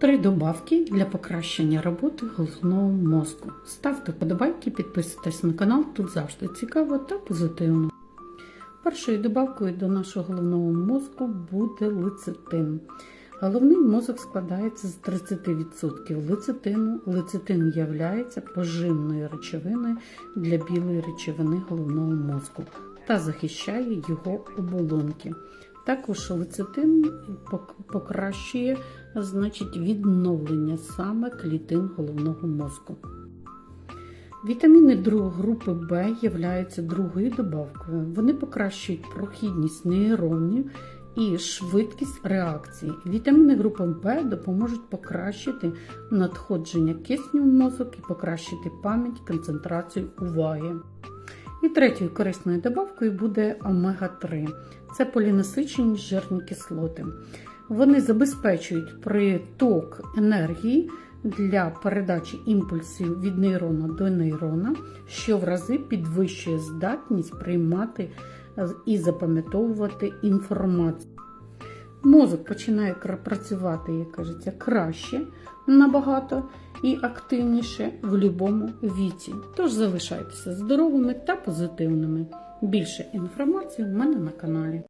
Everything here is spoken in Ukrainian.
Три добавки для покращення роботи головного мозку. Ставте вподобайки, підписуйтесь на канал, тут завжди цікаво та позитивно. Першою добавкою до нашого головного мозку буде лецитин. Головний мозок складається з 30% лецитину. Лецитин є поживною речовиною для білої речовини головного мозку та захищає його оболонки. Також лецитин покращує значить, відновлення саме клітин головного мозку. Вітаміни групи В являються другою добавкою. Вони покращують прохідність нейронів і швидкість реакції. Вітаміни групи В допоможуть покращити надходження кисню в мозок і покращити пам'ять, концентрацію уваги. І третьою корисною добавкою буде омега-3. Це полінасичені жирні кислоти. Вони забезпечують приток енергії для передачі імпульсів від нейрона до нейрона, що в рази підвищує здатність приймати і запам'ятовувати інформацію. Мозок починає працювати, як кажеться, краще набагато і активніше в будь-якому віці. Тож залишайтеся здоровими та позитивними. Більше інформації в мене на каналі.